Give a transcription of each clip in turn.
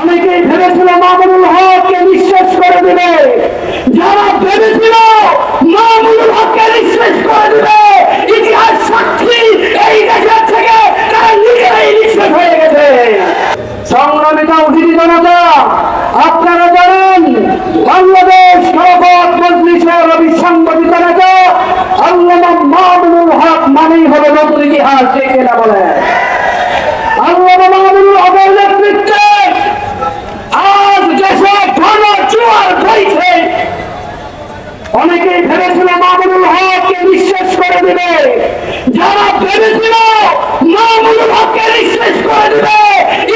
অনেকেই ভেবেছিল মামুনুল হককে নিঃশেষ করে দিবে। যারা ভেবেছিল মামুনুল হককে নিঃশেষ করে দিবে, ইতিহাস সাক্ষী এই দেশের থেকে তারা নিজেরাই নিঃশেষ হয়ে গেছে। সংগ্রামিতা অতিথি জনতা, আপনারা জানেন, বাংলাদেশ খেলাফত মজলিসের অবিসংগঠিত নেতা আল্লামা মামুনুল হক মানেই হবে নতুন ইতিহাস দেখে না বলে আল্লামা মামুনুল হকের নেতৃত্বে আজ দেশে ঘন জোয়ার বইছে অনেকেই ভেবেছিল মামুনুল হককে বিশ্বাস করে দিবে। যারা ভেবেছিল মামুনুল হককে বিশ্বাস করে দিবে,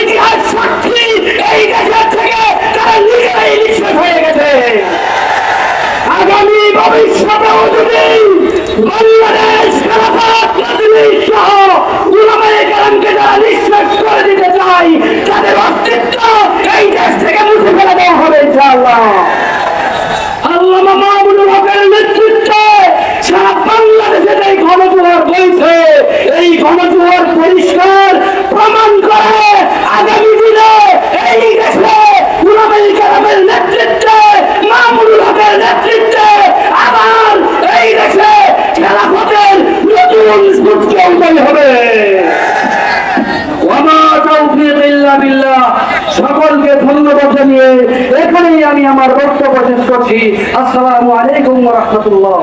ইতিহাস সাক্ষী এই দেশের থেকে তারা নিজেরাই বিশ্বাস হয়ে গেছে। আগামী ভবিষ্যতেও যদি বাংলাদেশ খেলাফত মজলিস সহ উলামায়ে কেরামকে যারা নিঃশেষ করে দিতে চায় তাদের অস্তিত্ব এই দেশ থেকে মুছে ফেলে দেওয়া হবে ইনশাআল্লাহ আল্লামা মাহমুদুল হকের নেতৃত্বে সারা বাংলাদেশে এই বইছে এই গণজোয়ার পরিষ্কার প্রমাণ করে আগামী দিনে এই দেশে উলামাই কালামের নেতৃত্বে মাহমুদুল হকের নেতৃত্বে আবার এই দেশে খেলাফতের নতুন স্ফূর্তি অঙ্গন হবে। সকলকে ধন্যবাদ জানিয়ে এখানেই আমি আমার বক্তব্য শেষ করছি। আসসালামু আলাইকুম রাহমাতুল্লাহ।